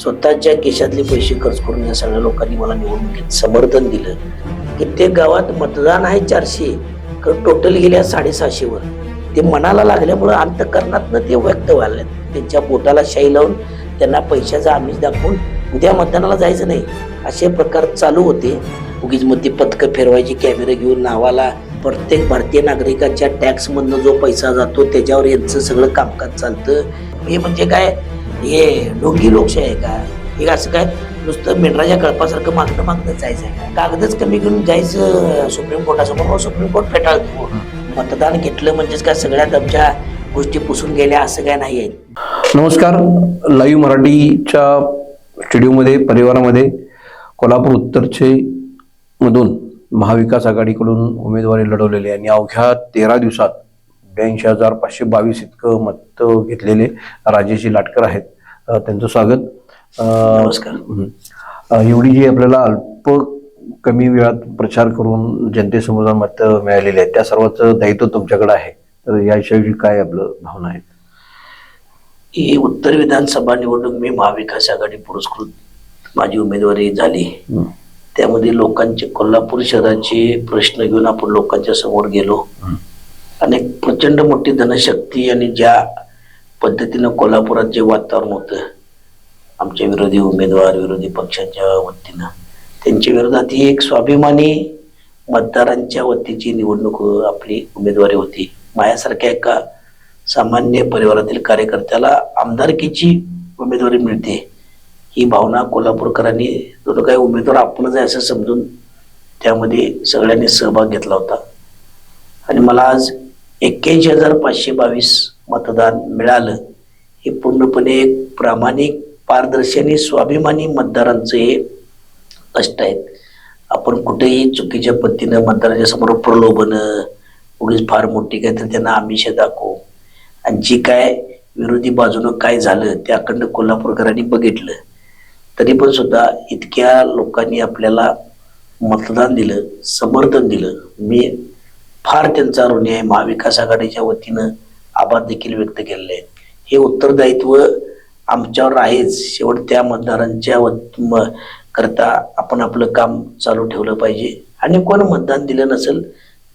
स्वतःच्या केशातले पैसे खर्च करून या सगळ्या लोकांनी मला निवडणुकीत समर्थन दिलं. कित्येक गावात मतदान आहे चारशे टोटल गेल्या साडेसहाशेवर ते मनाला लागल्यामुळं अंतकरणातनं ते व्यक्त व्हायला त्यांच्या बोटाला शाई लावून त्यांना पैशाचा आमिष दाखवून उद्या मतदानाला जायचं नाही. असे प्रकार चालू होते. उगीच मग ते पथकं फिरवायची कॅमेरे घेऊन नावाला. प्रत्येक भारतीय नागरिकाच्या टॅक्समधनं जो पैसा जातो त्याच्यावर यांचं सगळं कामकाज चालतं. हे म्हणजे काय? हे डोंगी लोकशाही आहे का हे असं काय? नुसतं मेंढराच्या कळपासारखं मागणं मागणं जायचं आहे का कागदच कमी घेऊन जायचं सुप्रीम कोर्टासमोर. मग सुप्रीम कोर्ट फेटाळतो. मतदान घेतलं म्हणजेच काय? सगळ्यात आमच्या गोष्टी पुसून गेल्या असं काय नाही आहे. नमस्कार. लाईव्ह मराठीच्या स्टुडिओमध्ये परिवारामध्ये कोल्हापूर उत्तरचे मधून महाविकास आघाडीकडून उमेदवारी लढवलेली आणि अवघ्या तेरा दिवसात ब्याऐंशी हजार पाचशे बावीस इतकं मत घेतलेले राजेशी लाटकर आहेत. त्यांचं स्वागत. नमस्कार. एवढी जी आपल्याला अल्प कमी वेळात प्रचार करून जनतेसमोर मत मिळालेली आहेत त्या सर्वांचं दायित्व तुमच्याकडे आहे. तर याविषयी काय आपलं भावना आहे? ही उत्तर विधानसभा निवडणूक मी महाविकास आघाडी पुरस्कृत माझी उमेदवारी झाली. त्यामध्ये लोकांचे कोल्हापूर शहराचे प्रश्न घेऊन आपण लोकांच्या समोर गेलो. अनेक आणि एक प्रचंड मोठी धनशक्ती आणि ज्या पद्धतीनं कोल्हापुरात जे वातावरण होतं आमच्या विरोधी उमेदवार विरोधी पक्षाच्या वतीनं त्यांच्या विरोधात ही एक स्वाभिमानी मतदारांच्या वतीची निवडणूक आपली उमेदवारी होती. माझ्यासारख्या एका सामान्य परिवारातील कार्यकर्त्याला आमदारकीची उमेदवारी मिळते. ही भावना कोल्हापूरकरांनी जो काही उमेदवार आपणच आहे असं समजून त्यामध्ये सगळ्यांनी सहभाग घेतला होता. आणि मला आज एक्क्याऐंशी हजार पाचशे बावीस मतदान मिळालं. हे पूर्णपणे एक प्रामाणिक पारदर्शी आणि स्वाभिमानी मतदारांचं हे कष्ट आहेत. आपण कुठेही चुकीच्या पद्धतीनं मतदारांच्या समोर प्रलोभनं उगीच फार मोठी काय तर त्यांना आमिष दाखवू. आणि जी काय विरोधी बाजूनं काय झालं ते अखंड कोल्हापूरकरांनी बघितलं. तरी पण सुद्धा इतक्या लोकांनी आपल्याला मतदान दिलं समर्थन दिलं. मी फार त्यांचा ऋणी आहे. महाविकास आघाडीच्या वतीनं आभार देखील व्यक्त केलेले आहेत. हे उत्तरदायित्व आमच्यावर आहेच. शेवट त्या मतदारांच्या करता आपण आपलं काम चालू ठेवलं पाहिजे. आणि कोण मतदान दिलं नसेल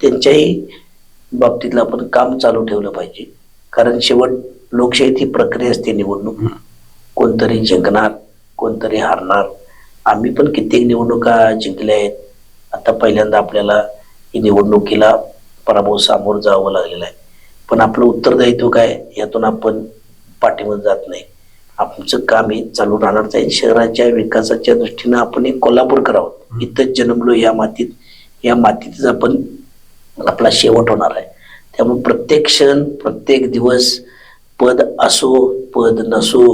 त्यांच्याही बाबतीतलं आपण काम चालू ठेवलं पाहिजे. कारण शेवट लोकशाहीत ही प्रक्रिया असते निवडणूक. कोणतरी जिंकणार कोणतरी हारणार. आम्ही पण कित्येक निवडणुका जिंकल्या आहेत. आता पहिल्यांदा आपल्याला ही निवडणुकीला पराभव सामोरं जावं लागलेला आहे. पण आपलं उत्तरदायित्व काय? यातून आपण पाठीमध्ये जात नाही. आमचं काम हे चालू राहणारच आहे शहराच्या विकासाच्या दृष्टीनं आपण एक कोल्हापूर करावं. इथंच जन्मलो या मातीत. या मातीतच आपण आपला शेवट होणार आहे. त्यामुळे प्रत्येक क्षण प्रत्येक दिवस पद असो पद नसो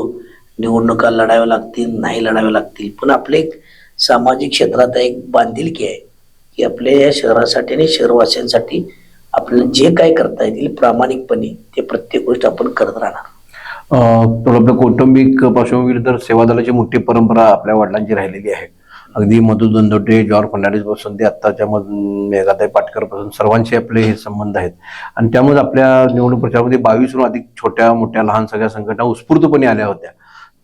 निवडणुका लढाव्या लागतील नाही लढाव्या लागतील पण आपले एक सामाजिक क्षेत्रात एक बांधिलकी आहे की आपल्या या शहरासाठी आणि शहरवासियांसाठी आपल्याला जे काय करता येतील प्रामाणिकपणे ते प्रत्येक गोष्ट आपण करत राहणार. आपल्या कौटुंबिक पार्श्वभूमीवर तर सेवा दलाची मोठी परंपरा आपल्या वडिलांची राहिलेली आहे. अगदी मधु दंदोटे जॉर्ज फर्नांडिसपासून ते आत्ताच्या मध- मेघाताई पाटकरपासून सर्वांचे आपले हे संबंध आहेत. आणि त्यामुळे आपल्या निवडणूक प्रचारामध्ये बावीसहून अधिक छोट्या मोठ्या लहान सगळ्या संघटना उत्स्फूर्तपणे आल्या होत्या.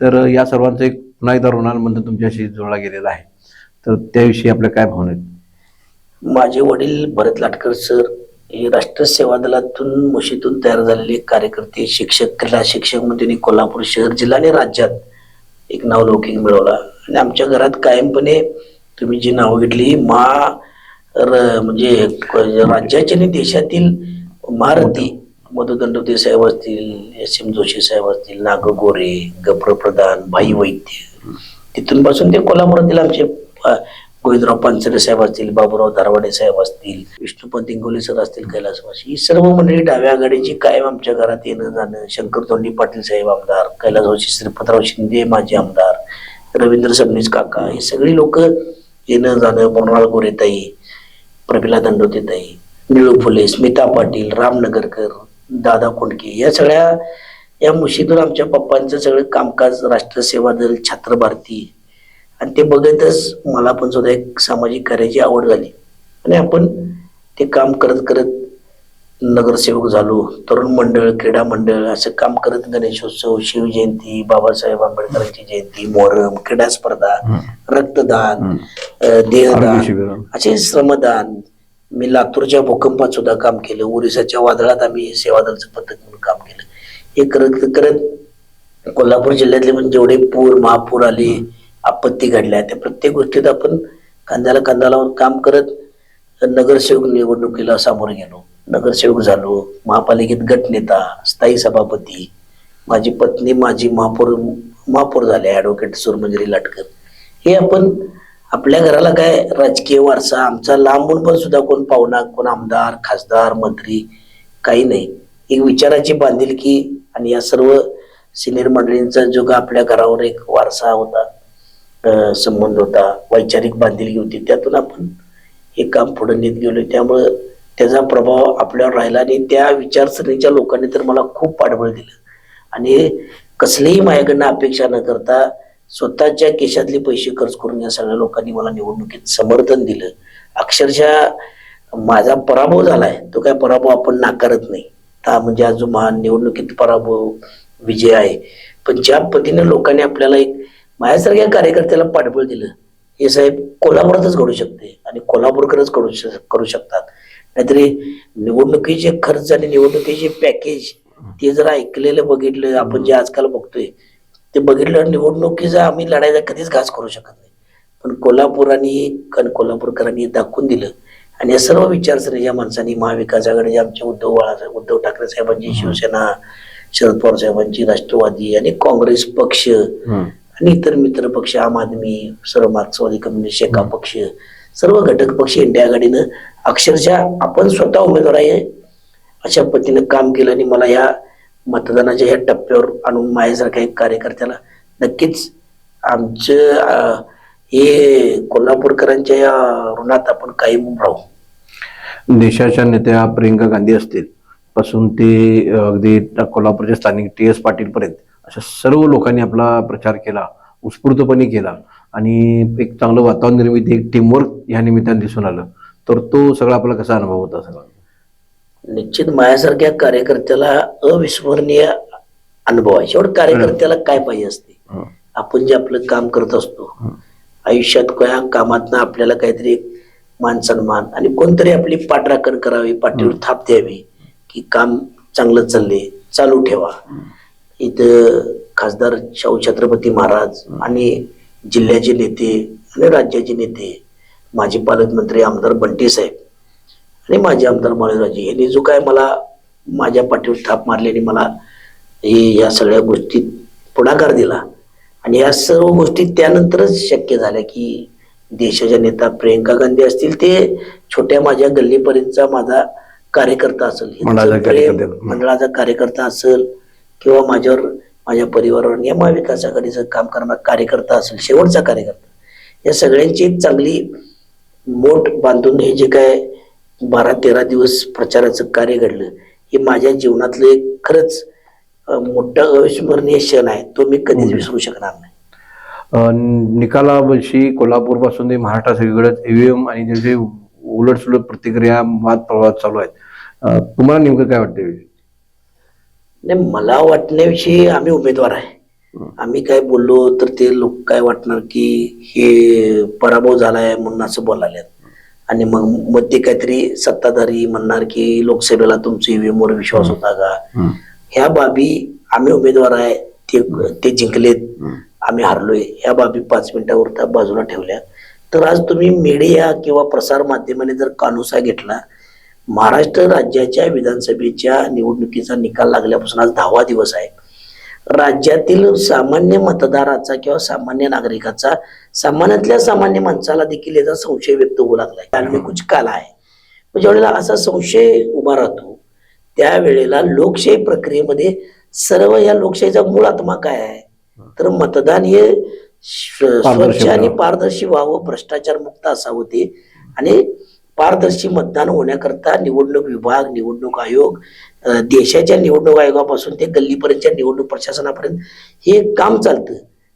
तर या सर्वांचा एक पुन्हा एकदा ऋणानुबंध तुमच्याशी जोडला गेलेला आहे. तर त्याविषयी आपल्या काय भावना आहेत? माझे वडील भरत लाटकर सर राष्ट्र सेवा दलातून मुशीतून तयार झालेले कार्यकर्ते शिक्षक क्रीडा शिक्षक म्हणून त्यांनी कोल्हापूर शहर जिल्हा आणि राज्यात एक नावलौकिक मिळवला. आणि आमच्या घरात कायमपणे तुम्ही जी नावं घेतली मा र- म्हणजे राज्याची आणि देशातील महारथी मधुदंडवते साहेब असतील एस एम जोशी साहेब असतील नाग गोरे गप्र प्रधान भाई वैद्य तिथून पासून ते कोल्हापुरातील आमचे गोविंदराव पानसरे साहेब असतील बाबूराव धारवाडे साहेब असतील विष्णुपंत इंगोले सर असतील कैलासवासी ही सर्व मंडळी डाव्या आघाडीची कायम आमच्या घरात येणं जाणं शंकर तोंडी पाटील साहेब आमदार कैलासवासी श्रीपतराव शिंदे माजी आमदार रवींद्र सबनीस काका ही सगळी लोक येणं जाणं बनवाळ गोरेताई प्रमिला दंडोतेताई निळू फुले स्मिता पाटील रामनगरकर दादा कोंडके या सगळ्या या मुशीतून आमच्या पप्पांचं सगळं कामकाज राष्ट्रसेवा दल छात्र भारती आणि ते बघतच मला पण सुद्धा एक सामाजिक कार्याची आवड झाली. आणि आपण ते काम करत करत नगरसेवक झालो तरुण मंडळ क्रीडा मंडळ असं काम करत गणेशोत्सव शिवजयंती बाबासाहेब आंबेडकरांची जयंती मोहरम क्रीडा स्पर्धा रक्तदान देहदान असे श्रमदान. मी लातूरच्या भूकंपात सुद्धा काम केलं. ओरिसाच्या वादळात आम्ही सेवादलचं पथक म्हणून काम केलं. हे करत करत कोल्हापूर जिल्ह्यातले पण जेवढे पूर महापूर आले आपत्ती घडल्या त्या प्रत्येक गोष्टीत आपण कांद्याला कांदा लावून काम करत नगरसेवक निवडणुकीला सामोरे गेलो. नगरसेवक झालो महापालिकेत गटनेता स्थायी सभापती माझी पत्नी माझी महापौर महापौर झाले ॲडव्होकेट सुरमंजरी लाटकर. हे आपण आपल्या घराला काय राजकीय वारसा आमचा लांबून पण सुद्धा कोण पाहुणा कोण आमदार खासदार मंत्री काही नाही. एक विचाराची बांधिलकी आणि या सर्व सिनियर मंडळींचा जो का आपल्या घरावर एक वारसा होता संबंध होता वैचारिक बांधिलकी होती त्यातून आपण हे काम पुढे नेत गेलो त्यामुळं त्याचा प्रभाव आपल्यावर राहिला आणि त्या विचारसरणीच्या लोकांनी तर मला खूप पाठबळ दिलं. आणि कसलीही माझ्याकडनं अपेक्षा न करता स्वतःच्या केशातले पैसे खर्च करून या सगळ्या लोकांनी मला निवडणुकीत समर्थन दिलं. अक्षरशः माझा पराभव झालाय. तो काय पराभव आपण नाकारत नाही. हा म्हणजे आज जो महान निवडणुकीत पराभव विजय आहे. पण ज्या पद्धतीने लोकांनी आपल्याला एक माझ्यासारख्या कार्यकर्त्याला पाठबळ दिलं. हे साहेब कोल्हापुरातच घडू शकते आणि कोल्हापूरकरच करू करू शकतात. नाहीतरी निवडणुकीचे खर्च आणि निवडणुकीचे पॅकेज ते जर ऐकलेलं बघितलं आपण जे आजकाल बघतोय ते बघितलं निवडणुकीचा आम्ही लढायचा कधीच घास करू शकत नाही. पण कोल्हापुरांनी कण कोल्हापूरकरांनी दाखवून दिलं. आणि या सर्व विचारसरणीच्या माणसांनी महाविकास आघाडी आमचे उद्धव उद्धव ठाकरे साहेबांची शिवसेना शरद पवार साहेबांची राष्ट्रवादी आणि काँग्रेस पक्ष आणि इतर मित्र पक्ष आम आदमी सर्व मार्क्सवादी कम्युनिस्ट शेका पक्ष सर्व घटक पक्ष इंडिया आघाडीनं अक्षरशः आपण स्वतः उमेदवार आहे. अशा पद्धतीनं काम केलं आणि मला या मतदानाच्या ह्या टप्प्यावर आणून माझ्यासारख्या एक कार्यकर्त्याला नक्कीच आमचं हे कोल्हापूरकरांच्या या ऋणात आपण कायम राहू. देशाच्या नेत्या प्रियंका गांधी असतील. पासून ते अगदी कोल्हापूरचे स्थानिक टी एस पाटील पर्यंत. अशा सर्व लोकांनी आपला प्रचार केला उत्स्फूर्तपणे केला आणि एक चांगलं वातावरण निर्मिती एक टीमवर्क या निमित्ताने दिसून आलं. तर तो सगळा आपला कसा अनुभव होता सगळा? निश्चित माझ्यासारख्या कार्यकर्त्याला अविस्मरणीय अनुभव आहे. शेवट कार्यकर्त्याला काय पाहिजे असते. आपण जे आपलं काम करत असतो आयुष्यात त्या कामातनं आपल्याला काहीतरी मान सन्मान आणि कोणतरी आपली पाठराखण करावी पाठीवर थाप द्यावी की काम चांगलं चालले चालू ठेवा. इथं खासदार शाहू छत्रपती महाराज आणि जिल्ह्याचे नेते आणि राज्याचे नेते माजी पालकमंत्री आमदार बंटी साहेब आणि माझे आमदार बाळराजे यांनी जो काय मला माझ्या पाठीवर थाप मारली आणि मला हे या सगळ्या गोष्टीत पुढाकार दिला. आणि या सर्व गोष्टी त्यानंतरच शक्य झाल्या की देशाच्या नेता प्रियंका गांधी असतील ते छोट्या माझ्या गल्लीपर्यंतचा माझा कार्यकर्ता असेल. मंडळाचा कार्यकर्ता असेल किंवा माझ्यावर माझ्या परिवारावर या महाविकास आघाडीचं काम करणारा कार्यकर्ता असेल शेवटचा कार्यकर्ता. या सगळ्यांची एक चांगली मोठ बांधून हे जे काय बारा तेरा दिवस प्रचाराचं कार्य घडलं हे माझ्या जीवनातलं एक खरंच मोठं अविस्मरणीय क्षण आहे. तो मी कधीच विसरू शकणार नाही. अ, निकालाविषयी कोल्हापूरपासून ते महाराष्ट्र सगळीकडे ईव्हीएम आणि त्याचे उलट सुलट प्रतिक्रिया वाद प्रवाद चालू आहेत. तुम्हाला नेमकं काय वाटतं नाही मला वाटण्याविषयी आम्ही उमेदवार आहे. आम्ही काय बोललो तर ते लोक काय वाटणार की हे पराभव झालाय म्हणून असं बोलायला आणि मग मग ते काहीतरी सत्ताधारी म्हणणार की लोकसभेला तुमचा वर विश्वास होता का. ह्या बाबी आम्ही उमेदवार आहे ते ते जिंकलेत. आम्ही हारलोय. ह्या बाबी पाच मिनिटावर त्या बाजूला ठेवल्या. तर आज तुम्ही मीडिया किंवा प्रसार माध्यमाने जर कानोसा घेतला महाराष्ट्र राज्याच्या विधानसभेच्या निवडणुकीचा निकाल लागल्यापासून आज दहावा दिवस आहे. राज्यातील सामान्य मतदाराचा किंवा सामान्य नागरिकाचा सामान्यातल्या सामान्य माणसाला देखील याचा संशय व्यक्त होऊ लागलाय. कारण कुछ काला आहे. म्हणजे ज्यावेळेला असा संशय उभा राहतो त्यावेळेला लोकशाही प्रक्रियेमध्ये सर्व या लोकशाहीचा मूळ आत्मा काय आहे? तर मतदान हे स्वच्छ आणि. पारदर्शी व्हावं भ्रष्टाचार मुक्त असावं ते आणि पारदर्शी मतदान होण्याकरता निवडणूक विभाग निवडणूक आयोग देशाच्या निवडणूक आयोगापासून ते गल्लीपर्यंतच्या निवडणूक प्रशासनापर्यंत हे काम चालतं.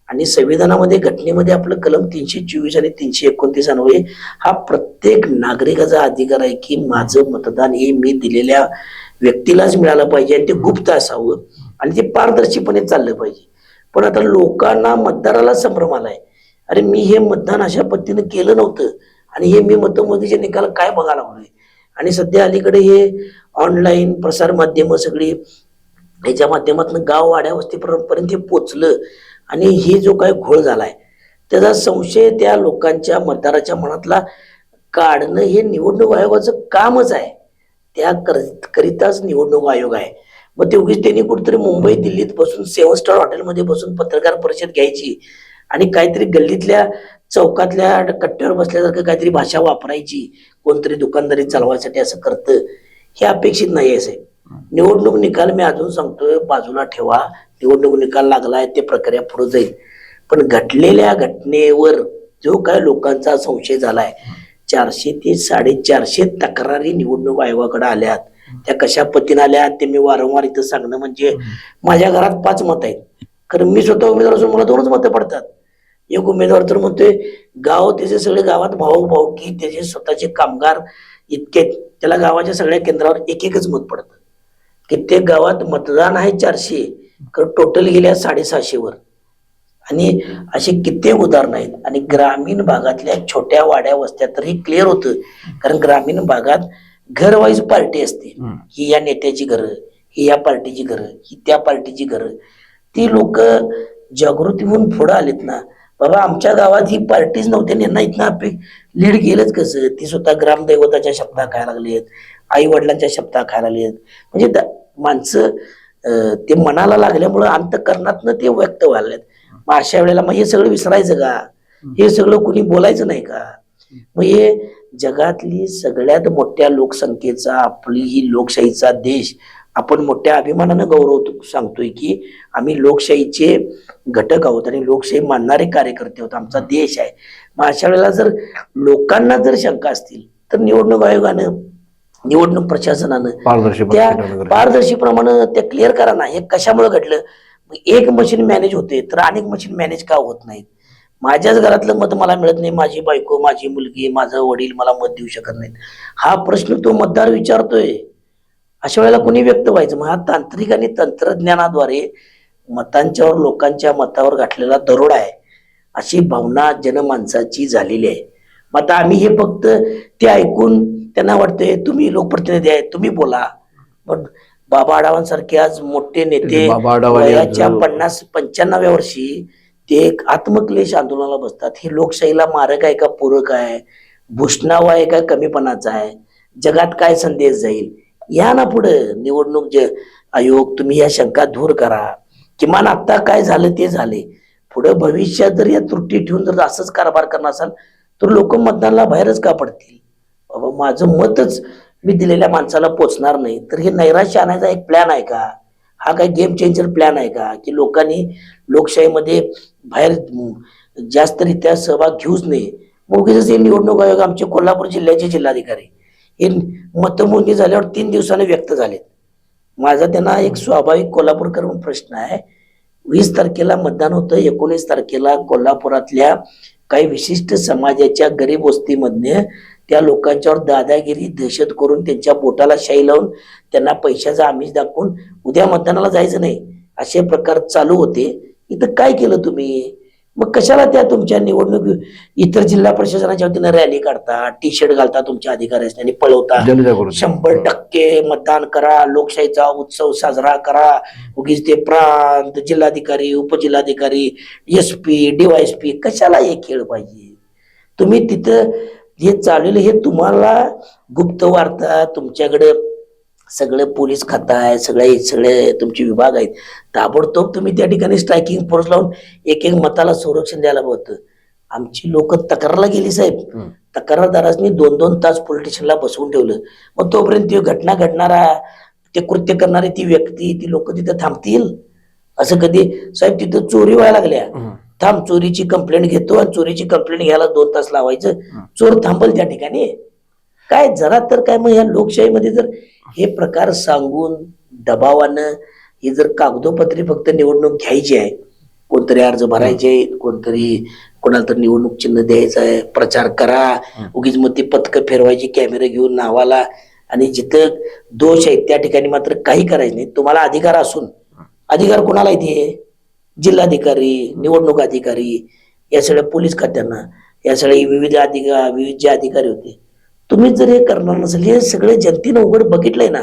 आणि संविधानामध्ये घटनेमध्ये आपलं कलम तीनशे चोवीस आणि तीनशे एकोणतीस अन्वये हा प्रत्येक नागरिकाचा अधिकार आहे की माझं मतदान हे मी दिलेल्या व्यक्तीलाच मिळालं पाहिजे आणि ते गुप्त असावं आणि ते पारदर्शीपणे चाललं पाहिजे. पण आता लोकांना मतदाराला संभ्रम आलाय. अरे मी हे मतदान अशा पद्धतीने केलं नव्हतं. आणि हे मी मतमोदीचे निकाल काय बघायला लागलोय आणि सध्या अलीकडे हे ऑनलाईन प्रसार माध्यम सगळी ह्याच्या माध्यमातून गाव वाड्या वस्तीपर्यंत हे पोचलं आणि हे जो काय घोळ झालाय त्याचा संशय त्या लोकांच्या मतदाराच्या मनातला काढणं हे निवडणूक आयोगाचं कामच आहे. त्या कर- करिताच निवडणूक आयोग आहे. मग ते उगीच त्यांनी कुठेतरी मुंबई दिल्लीत बसून सेव्हन स्टार हॉटेलमध्ये बसून पत्रकार परिषद घ्यायची आणि काहीतरी गल्लीतल्या चौकातल्या कट्ट्यावर बसल्यासारखं काहीतरी भाषा वापरायची कोणतरी दुकानदारी चालवायसाठी असं करतं हे अपेक्षित नाही आहे निवडणूक निकाल मी अजून सांगतोय बाजूला ठेवा. निवडणूक निकाल लागलाय ते प्रक्रिया पुढे जाईल. पण घडलेल्या घटनेवर जो काय लोकांचा संशय झालाय चारशे ते साडेचारशे तक्रारी निवडणूक आयोगाकडे आल्यात. त्या कशा पद्धतीने आल्या ते मी वारंवार इथं सांगणं म्हणजे माझ्या घरात पाच मत आहेत. कारण मी स्वतः उमेदवार असून मला दोनच मतं पडतात. एक उमेदवार तर म्हणतोय गाव त्याचे सगळे गावात भाऊ भाऊ की त्याचे स्वतःचे कामगार इतके. त्याला गावाच्या सगळ्या केंद्रावर एक एकच मत पडतं. कित्येक गावात मतदान आहे चारशे टोटल गेल्या साडेसहाशे वर आणि असे कित्येक उदाहरण आहेत. आणि ग्रामीण भागातल्या छोट्या वाड्या वस्त्या तर हे क्लिअर होतं. कारण ग्रामीण भागात घर वाईज पार्टी असते. ही या नेत्याची घरं ही या पार्टीची घरं ही त्या पार्टीची घरं. ती लोक जागृती होऊन पुढे आलेत ना बाबा आमच्या गावात ही पार्टीच नव्हती यांना इथनं आपे लीड गेलंच कसं? ती स्वतः ग्रामदैवताच्या शब्दा खायला लागलेत आई वडिलांच्या शब्दा खायला आहेत म्हणजे माणसं ते मनाला लागल्यामुळं अंतकरणातनं ते व्यक्त व्हायला आहेत मग अशा वेळेला मग हे सगळं विसरायचं का? हे सगळं कुणी बोलायचं नाही का? मग हे जगातली सगळ्यात मोठ्या लोकसंख्येचा आपली ही लोकशाहीचा देश आपण मोठ्या अभिमानानं गौरव सांगतोय की आम्ही लोकशाहीचे घटक आहोत आणि लोकशाही मानणारे कार्यकर्ते आहोत. आमचा देश आहे. मग अशा वेळेला जर लोकांना जर शंका असतील तर निवडणूक आयोगानं निवडणूक प्रशासनानं त्या. पारदर्शीप्रमाणे ते क्लिअर करा ना. हे कशामुळे घडलं? एक मशीन मॅनेज होते तर अनेक मशीन मॅनेज का होत नाहीत? माझ्याच घरातलं मत मला मिळत नाही. माझी बायको माझी मुलगी माझं वडील मला मत देऊ शकत नाहीत. हा प्रश्न तो मतदार विचारतोय. अशा वेळेला कोणी व्यक्त व्हायचं? मग हा तांत्रिक आणि तंत्रज्ञानाद्वारे मतांच्यावर लोकांच्या मतावर गाठलेला दरोडा आहे. अशी भावना जनमानसाची झालेली आहे. मग आता आम्ही हे फक्त ते ऐकून त्यांना वाटतंय तुम्ही लोकप्रतिनिधी आहेत तुम्ही बोला. पण बाबा आढावांसारखे आज मोठे नेते वयाच्या पन्नास पंच्याण्णव्या वर्षी ते एक आत्मक्लेश आंदोलनाला बसतात. हे लोकशाहीला मारक आहे का पूरक आहे? भूषणाव आहे का कमीपणाचा आहे? जगात काय संदेश जाईल? या ना पुढे. निवडणूक जे आयोग तुम्ही या शंका दूर करा. किमान आता काय झालं ते झाले. पुढे भविष्यात जर या त्रुटी ठेवून जर असंच कारभार करणार असाल तर लोक मतदानाला बाहेरच का पडतील? बाबा माझं मतच मी दिलेल्या माणसाला पोचणार नाही. तर हे नैराश्य आणायचा एक प्लॅन आहे का? हा काय गेम चेंजर प्लॅन आहे का? की लोकांनी लोकशाहीमध्ये बाहेर जास्त जास्तरित्या सहभाग घेऊच नये. मग हे निवडणूक आयोग आमचे कोल्हापूर जिल्ह्याचे जिल्हाधिकारी हे मतमोजणी झाल्यावर तीन दिवसाने व्यक्त झालेत. माझा त्यांना एक स्वाभाविक कोल्हापूरकर म्हणून प्रश्न आहे. वीस तारखेला मतदान होतं एकोणीस तारखेला कोल्हापुरातल्या काही विशिष्ट समाजाच्या गरीब वस्तीमधने त्या लोकांच्यावर दादागिरी दहशत करून त्यांच्या बोटाला शाई लावून त्यांना पैशाचा आमिष दाखवून उद्या मतदानाला जायचं नाही असे प्रकार चालू होते. इथं काय केलं तुम्ही? मग कशाला त्या तुमच्या निवडणूक इतर जिल्हा प्रशासनाच्या वतीनं रॅली काढता? टी शर्ट घालता तुमच्या अधिकाऱ्यांनी आणि पळवता? शंभर टक्के मतदान करा लोकशाहीचा उत्सव साजरा करा. उगीच ते प्रांत जिल्हाधिकारी उपजिल्हाधिकारी एस पी डीवायएसपी कशाला हे खेळ पाहिजे? तुम्ही तिथं जे चाललेलं हे तुम्हाला गुप्त वार्ता तुमच्याकडे सगळं पोलीस खातं आहे सगळे सगळे तुमचे विभाग आहेत. ताबडतोब तुम्ही त्या ठिकाणी स्ट्रायकिंग फोर्स लावून एक एक मताला संरक्षण द्यायला होतं. आमची लोक तक्रारला गेली साहेब. तक्रारदारांनी दोन दोन तास पोलीस स्टेशनला बसवून ठेवलं. मग तोपर्यंत ती घटना घडणारा ते कृत्य करणारी ती व्यक्ती ती लोक तिथं थांबतील? असं कधी? साहेब तिथं चोरी व्हायला लागल्या. थांब चोरीची कंप्लेंट घेतो आणि चोरीची कंप्लेंट घ्यायला दोन तास लावायचं. चोर थांबल त्या ठिकाणी. काय जरा तर काय मग ह्या लोकशाहीमध्ये जर हे प्रकार सांगून दबावानं ही जर कागदोपत्री फक्त निवडणूक घ्यायची आहे कोणतरी अर्ज भरायचे कोणतरी कोणाला तर निवडणूक चिन्ह द्यायचं आहे प्रचार करा उगीच मग ती पथकं फिरवायची कॅमेरे घेऊन नावाला. आणि जिथं दोष आहेत त्या ठिकाणी मात्र काही करायचं नाही. तुम्हाला अधिकार असून अधिकार कोणाला येते जिल्हाधिकारी निवडणूक अधिकारी या सगळ्या पोलीस खात्यांना. या सगळे विविध अधिकार विविध जे अधिकारी होते तुम्ही जर हे करणार नसेल हे सगळे जनतेनं उघड बघितलंय ना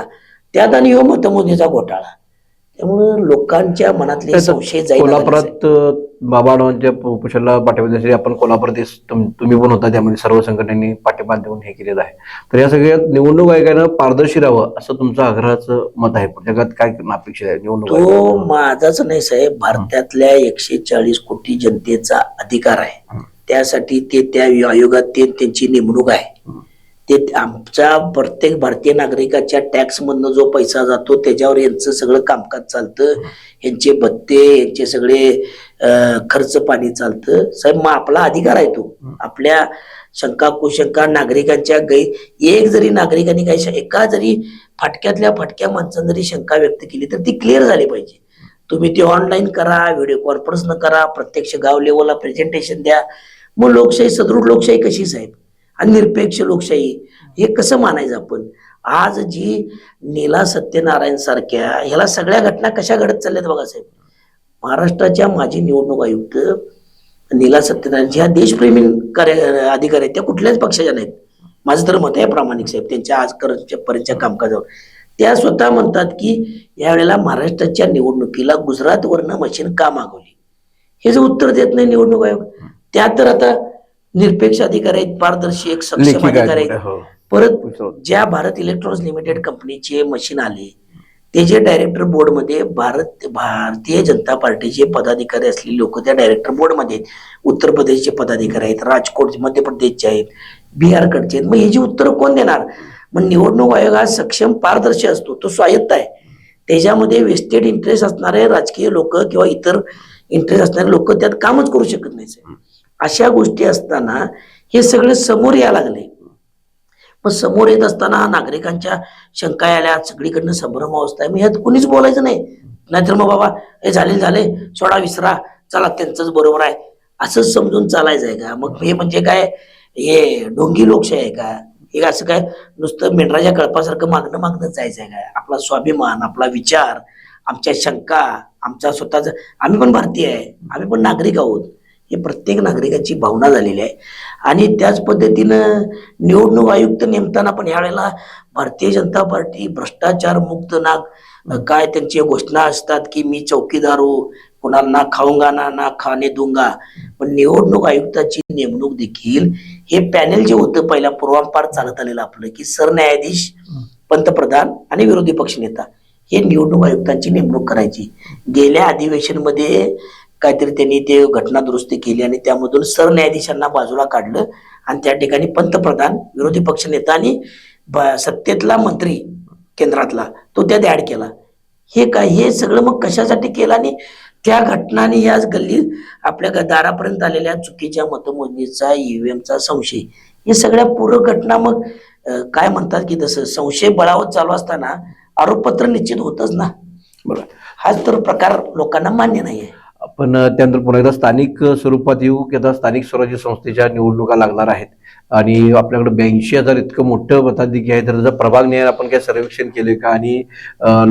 त्यात आणि हो मतमोजणीचा घोटाळा. त्यामुळे लोकांच्या मनातले संशय जाईल कोल्हापुरात अ, बाबा आढावांच्या उपोषणाला पाठिंबा देण्यासाठी आपण कोल्हापुरात येस- तुम- तुम्ही पण होता त्यामध्ये सर्व संघटनांनी पाठिंबा देऊन हे केलेलं आहे. तर या सगळ्यात निवडणूक आयोगानं पारदर्शी राहावं असं तुमचं आग्रहाचं मत आहे. जगात काय अपेक्षित आहे? निवडणूक तो माझाच नाही साहेब. भारतातल्या एकशे चाळीस कोटी जनतेचा अधिकार आहे. त्यासाठी ते त्या आयोगात ते त्यांची नेमणूक आहे. ते आमच्या प्रत्येक भारतीय नागरिकाच्या टॅक्स मधनं जो पैसा जातो त्याच्यावर यांचं सगळं कामकाज चालतं. यांचे भत्ते यांचे सगळे खर्च पाणी चालतं. साहेब मग आपला अधिकार आहे तो. आपल्या शंका कुशंका नागरिकांच्या गै एक जरी नागरिकांनी काही एका जरी फाटक्यातल्या फाटक्या माणसानं जरी शंका व्यक्त केली तर ती क्लिअर झाली पाहिजे. तुम्ही ती ऑनलाईन करा व्हिडिओ कॉन्फरन्स न करा प्रत्यक्ष गाव लेवलला प्रेझेंटेशन द्या. मग लोकशाही सदृढ लोकशाही कशी साहेब? आणि निरपेक्ष लोकशाही. हे कसं मानायचं आपण? आज जी नीला सत्यनारायण सारख्या ह्याला सगळ्या घटना कशा घडत चालल्यात बघा साहेब. महाराष्ट्राच्या माजी निवडणूक आयुक्त नीला सत्यनारायण ज्या देशप्रेमी कार्य अधिकारी आहेत त्या कुठल्याच पक्षाच्या नाहीत. माझं तर मत आहे प्रामाणिक साहेब त्यांच्या आज पर्यंतच्या कामकाजावर. त्या स्वतः म्हणतात की यावेळेला महाराष्ट्राच्या निवडणुकीला गुजरातवरनं मशीन का मागवली? हे जे उत्तर देत नाही निवडणूक आयोग. त्या तर आता निरपेक्ष अधिकारी आहेत पारदर्शी एक सक्षम लेखी अधिकारी आहेत. हो. परत ज्या भारत इलेक्ट्रॉनिक्स लिमिटेड कंपनीचे मशीन आले ते जे डायरेक्टर बोर्डमध्ये भारत भारतीय जनता पार्टीचे पदाधिकारी असलेले लोक त्या डायरेक्टर बोर्डमध्ये आहेत. उत्तर प्रदेशचे पदाधिकारी आहेत राजकोट मध्य प्रदेशचे आहेत बिहारकडचे आहेत. मग ह्याची उत्तरं कोण देणार? मग निवडणूक आयोग हा सक्षम पारदर्शी असतो तो स्वायत्त आहे. त्याच्यामध्ये वेस्टेड इंटरेस्ट असणारे राजकीय लोक किंवा इतर इंटरेस्ट असणारे लोक त्यात कामच करू शकत नाही. अशा गोष्टी असताना हे सगळं समोर यायला लागले. मग समोर येत असताना नागरिकांच्या शंका आल्या सगळीकडनं संभ्रम अवस्था आहे. मग ह्यात कुणीच बोलायचं नाही. नाहीतर मग बाबा हे झाले झाले. सोडा विसरा. चला त्यांचंच बरोबर आहे. असंच समजून चालायचं आहे का? मग हे म्हणजे काय? हे डोंगी लोकशाही आहे का? हे असं काय? नुसतं मेंढराच्या कळपासारखं मागणं मागणं जायचं आहे काय आपला स्वाभिमान आपला विचार आमच्या शंका आमचा स्वतःच आम्ही पण भारतीय आहे. आम्ही पण नागरिक आहोत. हे प्रत्येक नागरिकाची भावना झालेली आहे. आणि त्याच पद्धतीनं निवडणूक आयुक्त नेमताना पण ह्यावेळेला भारतीय जनता पार्टी भ्रष्टाचार मुक्त नाग काय त्यांची घोषणा असतात की मी चौकीदार हो कुणाला ना खाऊंगा ना ना खाणे दूंगा. पण निवडणूक आयुक्ताची नेमणूक देखील हे पॅनेल जे होतं पहिल्या पूर्वांपार चालत आलेलं आपलं की सरन्यायाधीश पंतप्रधान आणि विरोधी पक्षनेता हे निवडणूक आयुक्तांची नेमणूक करायची. गेल्या अधिवेशनमध्ये काहीतरी त्यांनी ते घटना दुरुस्ती केली आणि त्यामधून सरन्यायाधीशांना बाजूला काढलं आणि त्या ठिकाणी पंतप्रधान विरोधी पक्ष नेता आणि सत्तेतला मंत्री केंद्रातला तो त्यात ऍड केला. हे काय हे सगळं मग कशासाठी केलं? आणि त्या घटनाने ह्या गल्ली आपल्या दारापर्यंत आलेल्या चुकीच्या मतमोजणीचा ईव्हीएमचा संशय हे सगळ्या पूरक घटना मग काय म्हणतात की तसं संशय बळावत चालू असताना आरोपपत्र निश्चित होतच ना. बरं हाच तर प्रकार लोकांना मान्य नाही आहे आपण त्यानंतर पुन्हा एकदा स्थानिक स्वरूपात येऊ की आता स्थानिक स्वराज्य संस्थेच्या निवडणुका लागणार आहेत. आणि आपल्याकडे ब्याऐंशी हजार इतकं मोठं मताधिक्य आहे तर त्याचा प्रभाग न्याय आपण काय सर्वेक्षण केले का? आणि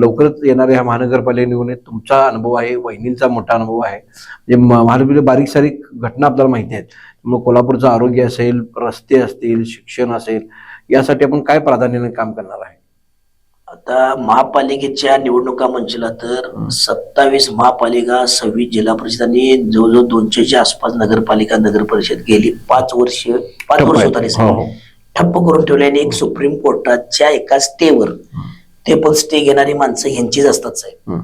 लवकरच येणाऱ्या ह्या महानगरपालिका निवडणुकीत तुमचा अनुभव आहे वहिनींचा मोठा अनुभव आहे. म्हणजे म- महानगरपालिका बारीक सारीक घटना आपल्याला माहिती आहेत. मग कोल्हापूरचं आरोग्य असेल रस्ते असतील शिक्षण असेल यासाठी आपण काय प्राधान्याने काम करणार आहे? आता महापालिकेच्या निवडणुका म्हणशीला तर सत्तावीस महापालिका सव्वीस जिल्हा परिषद आणि जवळजवळ दोनशेच्या आसपास नगरपालिका नगर परिषद गेली पाच वर्ष पाच वर्ष होत हो. हो. ठप्प करून ठेवले आणि एक सुप्रीम कोर्टाच्या एका स्टेवर ते पण स्टे घेणारी माणसं ह्यांचीच असतात साहेब.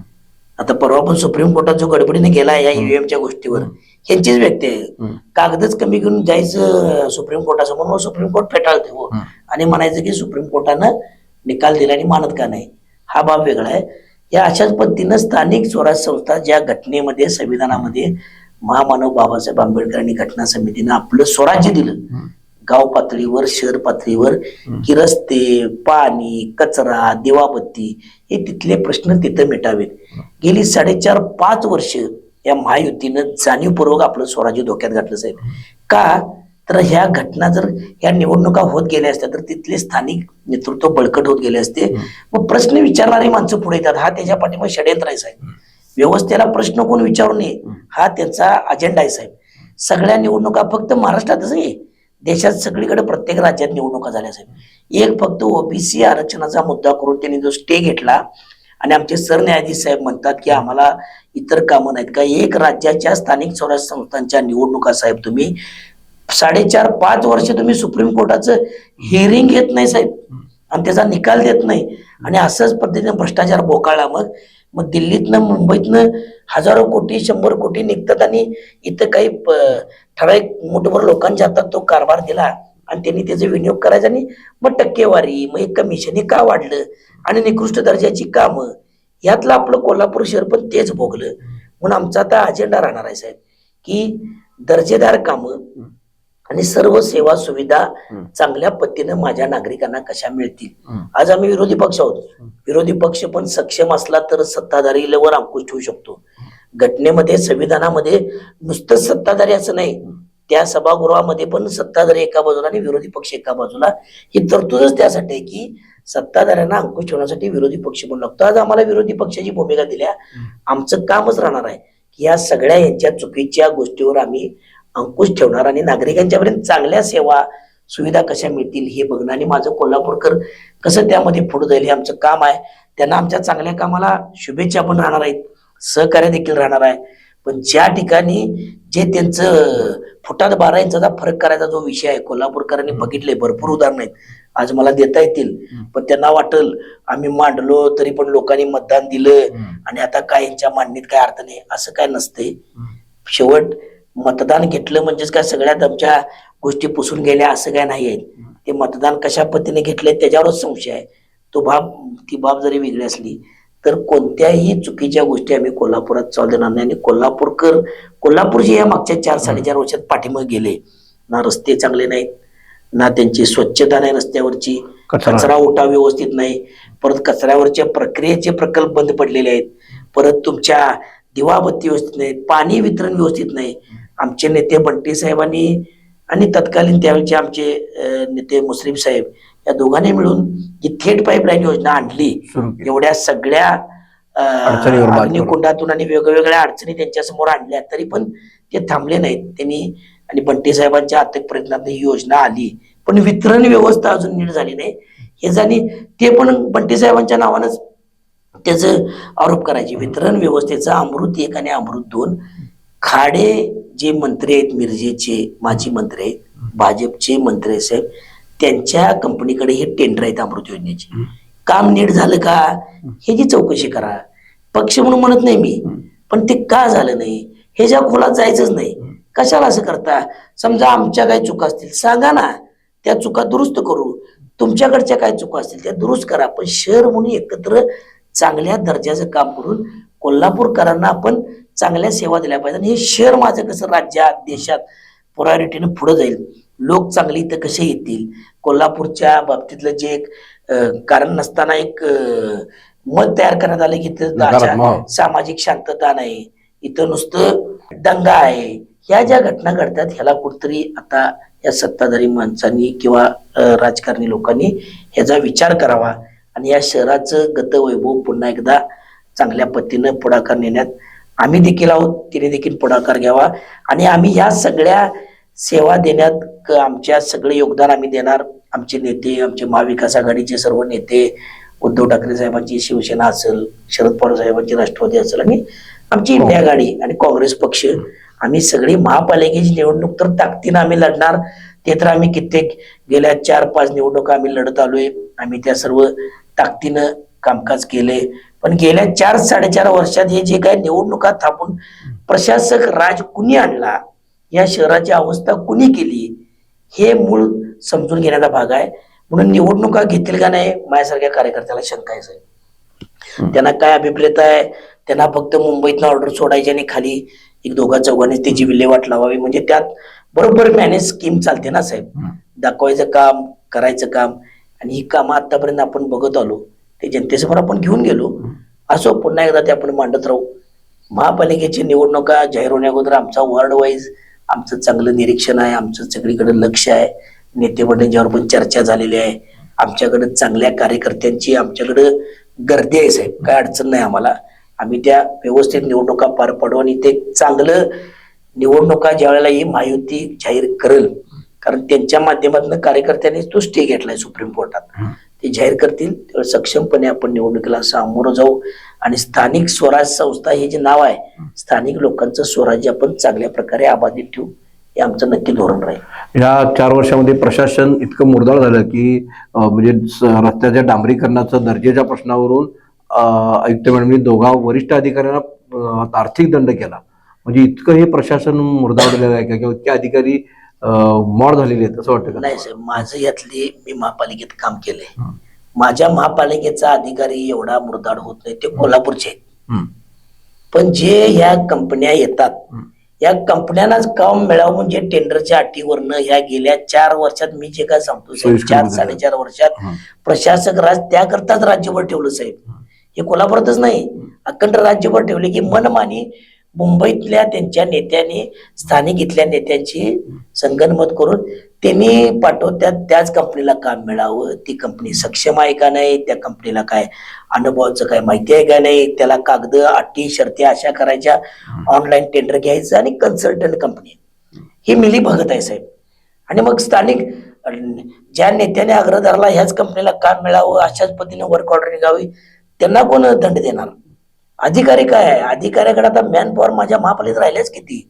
आता परवा पण सुप्रीम कोर्टात जो गडबडीने गेला या ईव्हीएमच्या गोष्टीवर ह्यांचीच व्यक्ती आहे. कागदच कमी घेऊन जायचं सुप्रीम कोर्टासमोर मग सुप्रीम कोर्ट फेटाळते हो. आणि म्हणायचं की सुप्रीम कोर्टानं निकाल दिला आणि मानत का नाही? हा बाब वेगळा आहे. या अशाच पद्धतीनं स्थानिक स्वराज्य संस्था ज्या घटनेमध्ये संविधानामध्ये महामानव बाबासाहेब आंबेडकरांनी घटना समितीनं आपलं स्वराज्य दिलं. गाव पातळीवर शहर पातळीवर की रस्ते पाणी कचरा दिवाबत्ती हे तिथले प्रश्न तिथं मिटावेत. गेली साडेचार पाच वर्ष या महायुतीनं जाणीवपूर्वक आपलं स्वराज्य धोक्यात घातलं साहेब. का? तर ह्या घटना जर ह्या निवडणुका होत गेल्या असत्या तर तिथले स्थानिक नेतृत्व बळकट होत गेले असते. मग प्रश्न विचारणारी माणसं पुढे येतात. हा त्याच्या पाठीमागे षडयंत्र आहे साहेब. व्यवस्थेला प्रश्न कोण विचारू नये? हा त्यांचा अजेंडा आहे साहेब. सगळ्या निवडणुका फक्त महाराष्ट्रातच नाही देशात सगळीकडे प्रत्येक राज्यात निवडणुका झाल्या साहेब. एक फक्त ओबीसी आरक्षणाचा मुद्दा करून त्यांनी जो स्टे घेतला आणि आमचे सरन्यायाधीश साहेब म्हणतात की आम्हाला इतर कामं नाहीत. का एक राज्याच्या स्थानिक स्वराज्य संस्थांच्या निवडणुका साहेब तुम्ही साडेचार पाच वर्ष तुम्ही सुप्रीम कोर्टाचं हिअरिंग घेत नाही साहेब. आणि त्याचा निकाल देत नाही. आणि असंच पद्धतीने भ्रष्टाचार बोकाळला मग. मग दिल्लीतनं मुंबईतनं हजारो कोटी शंभर कोटी निघतात आणि इथं काही प- ठराविक मोठभर लोकांच्या हातात तो कारभार दिला. आणि त्यांनी त्याचा विनियोग करायचा आणि मग टक्केवारी मग एक कमिशन हे का वाढलं? आणि निकृष्ट दर्जाची कामं? यातलं आपलं कोल्हापूर शहर पण तेच भोगलं. म्हणून आमचा आता अजेंडा राहणार आहे साहेब की दर्जेदार कामं आणि सर्व सेवा सुविधा चांगल्या पद्धतीनं माझ्या नागरिकांना कशा मिळतील? आज आम्ही विरोधी पक्ष आहोत. विरोधी पक्ष पण सक्षम असला तर सत्ताधारीवर अंकुश ठेवू शकतो. घटनेमध्ये संविधानामध्ये नुसतं सत्ताधारी असं नाही. त्या सभागृहामध्ये पण सत्ताधारी एका बाजूला आणि विरोधी पक्ष एका बाजूला. ही तरतूदच त्यासाठी की सत्ताधाऱ्यांना अंकुश ठेवण्यासाठी विरोधी पक्ष म्हणू लागतो. आज आम्हाला विरोधी पक्षाची भूमिका दिल्या. आमचं कामच राहणार आहे की या सगळ्या यांच्या चुकीच्या गोष्टीवर आम्ही अंकुश ठेवणार आणि नागरिकांच्यापर्यंत चांगल्या सेवा सुविधा कशा मिळतील हे बघणं. आणि माझं कोल्हापूरकर कसं त्यामध्ये पुढे जाईल हे आमचं काम आहे. त्यांना आमच्या चांगल्या कामाला शुभेच्छा पण राहणार आहेत. सहकार्य देखील राहणार आहे. पण ज्या ठिकाणी जे त्यांचं फुटात बारा इंचाचा फरक करायचा जो विषय आहे कोल्हापूरकरांनी बघितले भरपूर उदाहरण आहेत. आज मला देता येतील. पण त्यांना वाटल आम्ही मांडलो तरी पण लोकांनी मतदान दिलं. आणि आता काय यांच्या मांडणीत काय अर्थ नाही असं काय नसतंय. शेवट मतदान घेतलं म्हणजेच काय? सगळ्यात आमच्या गोष्टी पुसून गेल्या असं काय नाही आहे. ते मतदान कशा पद्धतीने घेतलंय त्याच्यावरच संशय आहे. तो बाब ती बाब जरी वेगळी असली तर कोणत्याही चुकीच्या गोष्टी आम्ही कोल्हापुरात चालू देणार नाही. आणि कोल्हापूरकर कोल्हापूर जे या मागच्या चार साडेचार वर्षात पाठीमागे गेले ना रस्ते चांगले नाहीत ना त्यांची स्वच्छता नाही रस्त्यावरची कचरा. कचरा उठा व्यवस्थित नाही परत कचऱ्यावरच्या प्रक्रियेचे प्रकल्प बंद पडलेले आहेत परत तुमच्या दिवाबत्ती व्यवस्थित नाही पाणी वितरण व्यवस्थित नाही आमचे नेते बंटी साहेबांनी आणि तत्कालीन त्यावेळेचे आमचे नेते मुस्लिम साहेब या दोघांनी मिळून जी थेट पाईपलाईन योजना आणली. एवढ्या सगळ्या. अग्निकुंडातून आणि वेगवेगळ्या अडचणी त्यांच्यासमोर आणल्या तरी पण ते थांबले नाहीत. त्यांनी आणि बंटी साहेबांच्या अथक प्रयत्नात ही योजना आली. पण वितरण व्यवस्था अजून नीट झाली नाही. हे जाणी ते पण बंटी साहेबांच्या नावानंच त्याचं आरोप करायचे. वितरण व्यवस्थेचं अमृत एक आणि अमृत दोन खाडे जे मंत्री आहेत मिरजेचे माजी मंत्री आहेत भाजपचे मंत्री आहेत साहेब त्यांच्या कंपनीकडे हे टेंडर आहेत अमृत योजनेचे. काम नीट झालं का? ह्याची चौकशी करा. पक्ष म्हणून म्हणत नाही मी पण ते का झालं नाही? हे ज्या खोलात जायचंच नाही. कशाला असं करता? समजा आमच्या काही चुका असतील सांगा ना. त्या चुका दुरुस्त करू. तुमच्याकडच्या काय चुका असतील त्या दुरुस्त करा. पण शहर म्हणून एकत्र चांगल्या दर्जाचं काम करून कोल्हापूरकरांना आपण चांगल्या सेवा दिल्या पाहिजे आणि हे शहर माझं कसं राज्यात देशात प्रायोरिटीने पुढे जाईल. लोक चांगले इथं कसे येतील? कोल्हापूरच्या बाबतीतलं जे एक कारण नसताना एक मत तयार करण्यात आलं की इथं सामाजिक शांतता नाही. इथं नुसतं दंगा आहे. ह्या ज्या घटना घडतात ह्याला कुठतरी आता या सत्ताधारी माणसांनी किंवा राजकारणी लोकांनी ह्याचा विचार करावा. आणि या शहराचं गतवैभव पुन्हा एकदा चांगल्या पद्धतीनं पुढाकार नेण्यात आम्ही देखील आहोत तिने देखील पुढाकार घ्यावा. आणि आम्ही ह्या सगळ्या सेवा देण्यात आमच्या सगळे योगदान आम्ही देणार. आमचे नेते आमचे महाविकास आघाडीचे सर्व नेते उद्धव ठाकरे साहेबांची शिवसेना असेल शरद पवार साहेबांची राष्ट्रवादी असेल आणि आमची इंडिया आघाडी आणि काँग्रेस पक्ष. आम्ही सगळी महापालिकेची निवडणूक तर ताकदीनं आम्ही लढणार. ते तर आम्ही कित्येक गेल्या चार पाच निवडणुका आम्ही लढत आलोय. आम्ही त्या सर्व ताकदीनं कामकाज केले पण गेल्या चार साडेचार वर्षात हे जे काही निवडणुका थांबून प्रशासक राज कुणी आणला या शहराची अवस्था कुणी केली हे मूळ समजून घेण्याचा भाग आहे. म्हणून निवडणुका घेतील का नाही माझ्यासारख्या कार्यकर्त्याला शंका आहे साहेब. त्यांना काय अभिप्रेत आहे त्यांना फक्त मुंबईतनं ऑर्डर सोडायची आणि खाली एक दोघा चौघांनी त्याची विल्हेवाट लावावी म्हणजे त्यात बरोबर मॅनेज स्कीम चालते ना साहेब. दाखवायचं काम करायचं काम आणि ही कामं आतापर्यंत आपण बघत आलो. ते जनतेसमोर आपण घेऊन गेलो. असो पुन्हा एकदा ते आपण मांडत राहू. महापालिकेची निवडणुका जाहीर होण्याअगोदर आमचा वॉर्ड वाईज आमचं चांगलं निरीक्षण आहे आमचं सगळीकडे लक्ष आहे. नेते मंडळींच्यावर पण चर्चा झालेली आहे. आमच्याकडे चांगल्या कार्यकर्त्यांची आमच्याकडे गर्दी आहे साहेब. काय अडचण नाही आम्हाला. आम्ही त्या व्यवस्थित निवडणुका पार पाडू आणि ते चांगलं निवडणुका ज्या वेळेला ही महायुती जाहीर करेल. कारण त्यांच्या माध्यमातून कार्यकर्त्यांनी तो स्टे घेतलाय सुप्रीम कोर्टात. ते जाहीर करतील. त्यावेळेस सक्षमपणे आपण निवडणुकीला सामोरं जाऊ. आणि स्थानिक स्वराज संस्था हे जे नाव आहे स्थानिक लोकांचं स्वराज्य आपण चांगल्या प्रकारे आबादित ठेवू हे आमचं नक्की धोरण राहील. या चार वर्षामध्ये प्रशासन इतकं मुरदाळ झालं की म्हणजे रस्त्याच्या डांबरीकरणाचा दर्जेच्या प्रश्नावरून आयुक्त मॅडमनी दोघा वरिष्ठ अधिकाऱ्यांना आर्थिक दंड केला. म्हणजे इतकं हे प्रशासन मुरदावलेलं आहे. का किंवा इतके अधिकारी मॉड झालेले आहेत असं वाटतं का नाही साहेब माझं यातले मी महापालिकेत काम केलंय माझ्या महापालिकेचा अधिकारी एवढा मुरदाड होत नाही ते कोल्हापूरचे आहेत. पण जे ह्या कंपन्या येतात. या कंपन्यांनाच काम मिळावं म्हणजे टेंडरच्या अटीवरनं ह्या गेल्या चार वर्षात मी जे काय सांगतो साहेब चार. साडेचार वर्षात. प्रशासक राज त्याकरताच राज्यभर ठेवलं साहेब हे कोल्हापुरातच नाही अखंड राज्यभर ठेवले की मनमानी मुंबईतल्या त्यांच्या नेत्यांनी स्थानिक इथल्या नेत्यांची संगनमत करून त्यांनी पाठवत्यात त्याच कंपनीला काम मिळावं. ती कंपनी सक्षम आहे का नाही त्या कंपनीला काय अनुभवाचं काय माहिती आहे का नाही त्याला कागद अटी शर्ती अशा करायच्या ऑनलाईन टेंडर घ्यायचं आणि कन्सल्टंट कंपनी ही मिली भगत आहे साहेब. आणि मग स्थानिक ज्या नेत्याने आग्रह धरला ह्याच कंपनीला काम मिळावं अशाच पद्धतीने वर्क ऑर्डर निघावी त्यांना कोण दंड देणार? अधिकारी काय आहे? अधिकाऱ्याकडे आता मॅन पॉवर माझ्या महापालिकेत राहिलेच किती?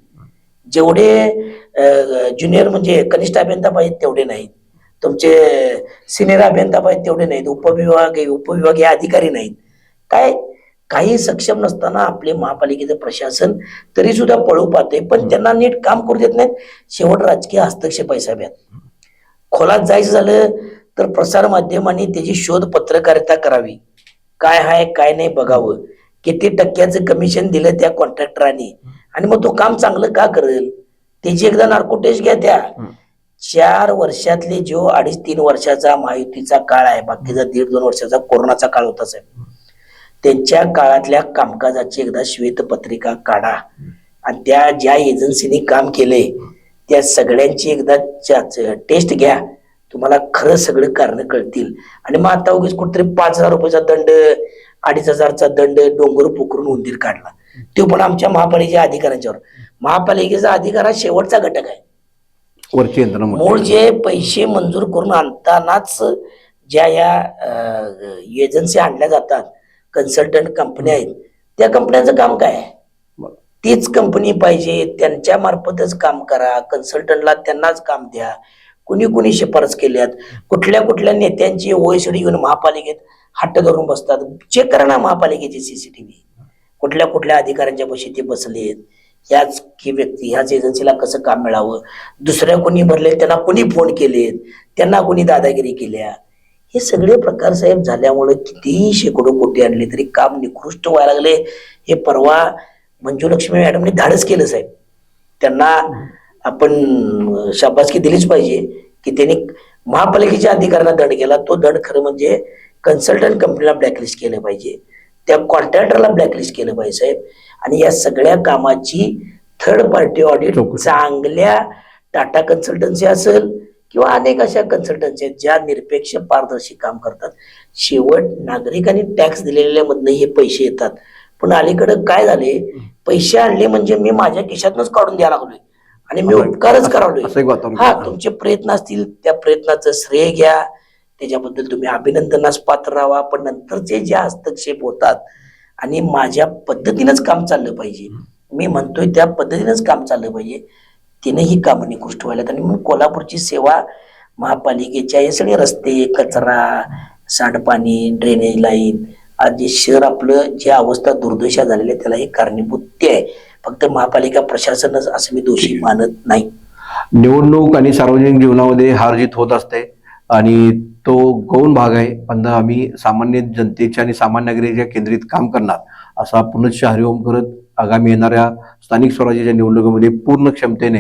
जेवढे ज्युनियर म्हणजे कनिष्ठ अभियंता पाहिजेत तेवढे नाहीत. तुमचे सिनियर अभियंता पाहिजेत तेवढे नाहीत. उपविभाग उपविभागीय अधिकारी नाहीत. काय? काही सक्षम नसताना आपले महापालिकेचं प्रशासन तरी सुद्धा पळू पाहते पण त्यांना नीट काम करू देत नाहीत. शेवट राजकीय हस्तक्षेप आहे साहेब. खोलात जायचं झालं तर प्रसार माध्यमांनी त्याची शोध पत्रकारिता करावी. काय आहे काय नाही बघावं. किती टक्क्याचं कमिशन दिलं त्या कॉन्ट्रॅक्टरांनी आणि मग तो काम चांगलं का करेल? त्याची एकदा नार्को टेस्ट घ्या त्या. चार वर्षातले जो अडीच तीन वर्षाचा महायुतीचा काळ आहे बाकीचा दीड दोन वर्षाचा कोरोनाचा काळ होता साहेब. त्यांच्या काळातल्या कामकाजाची एकदा श्वेतपत्रिका काढा. आणि त्या ज्या एजन्सीने काम केले त्या सगळ्यांची एकदा टेस्ट घ्या. तुम्हाला खरं सगळं कारण कळतील. आणि मग आता उगीच कुठेतरी पाच हजार रुपयाचा दंड अडीच हजारचा दंड डोंगर पोखरून उंदीर काढला. तो पण आमच्या महापालिकेच्या अधिकाऱ्यांच्यावर. महापालिकेचा अधिकार हा शेवटचा घटक आहे. वरची यंत्रणा मूळ. जे पैसे मंजूर करून आणतानाच ज्या या एजन्सी आणल्या जातात कन्सल्टंट कंपन्या आहेत त्या कंपन्यांचं काम काय आहे. तीच कंपनी पाहिजे त्यांच्या मार्फतच काम करा कन्सल्टंटला त्यांनाच काम द्या. कुणी कुणी शिफारस केल्यात कुठल्या कुठल्या नेत्यांची ओएसडी घेऊन महापालिकेत हट्ट धरून बसतात. चेक करा ना महापालिकेची सीसीटीव्ही कुठल्या कुठल्या अधिकाऱ्यांच्या पशी ते बसलेत ह्याच की व्यक्ती ह्याच एजन्सीला कसं काम मिळावं? दुसऱ्या कोणी भरले त्यांना कोणी फोन केलेत? त्यांना कोणी दादागिरी केल्या? हे सगळे प्रकार साहेब झाल्यामुळे कितीही शेकडो कोटी आणले तरी काम निकृष्ट व्हायला लागले. हे परवा मंजुलक्ष्मी मॅडमने धाडस केलं साहेब. त्यांना आपण शाबासकी दिलीच पाहिजे की त्यांनी महापालिकेच्या अधिकाऱ्यांना दंड केला. तो दंड खरं म्हणजे कन्सल्टंट कंपनीला ब्लॅकलिस्ट केलं पाहिजे. त्या कॉन्ट्रॅक्टरला ब्लॅकलिस्ट केलं पाहिजे साहेब. आणि या सगळ्या कामाची थर्ड पार्टी ऑडिट. चांगल्या टाटा कन्सल्टन्सी असेल किंवा अनेक अशा कन्सल्टन्सी आहेत ज्या निरपेक्ष पारदर्शी काम करतात. शेवट नागरिकांनी टॅक्स दिलेल्या मधनं हे पैसे येतात. पण अलीकडे काय झाले पैसे आणले म्हणजे मी माझ्या खिशातनच काढून द्यायला लागलोय. आणि मी उपकारच करावलोय हा तुमचे प्रयत्न असतील त्या प्रयत्नाचं श्रेय घ्या. त्याच्याबद्दल तुम्ही अभिनंदनास पात्र राहा. पण नंतरचे जे हस्तक्षेप होतात आणि माझ्या पद्धतीनंच काम चाललं पाहिजे. मी म्हणतोय त्या पद्धतीनंच काम चाललं पाहिजे. तिने ही कामं निकृष्ट व्हायला आणि मग कोल्हापूरची सेवा महापालिकेच्या हे सगळे रस्ते कचरा सांडपाणी ड्रेनेज लाईन आज जे शहर आपलं जी अवस्था दुर्दशा झालेली आहे त्याला हे कारणीभूत ते आहे. फक्त महापालिका प्रशासनच असं मी दोषी मानत नाही. निवडणूक आणि सार्वजनिक जीवनामध्ये हार जीत होत असते आणि तो गौण भाग आहे. पण आम्ही सामान्य जनतेच्या आणि सामान्य नागरिकांच्या केंद्रित काम करणार. असा पुनश्च हरिओम करत आगामी येणाऱ्या स्थानिक स्वराज्याच्या निवडणुकीमध्ये पूर्ण क्षमतेने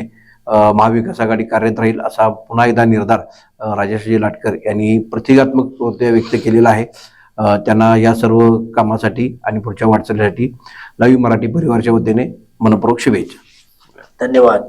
महाविकास आघाडी कार्यरत राहील असा पुन्हा एकदा निर्धार अ, राजेशजी लाटकर यांनी प्रतिकात्मक व्यक्त केलेला आहे. त्यांना या सर्व कामासाठी आणि पुढच्या वाटचालीसाठी लाईव्ह मराठी परिवारच्या वतीने मनपूर्वक शुभेच्छा. धन्यवाद.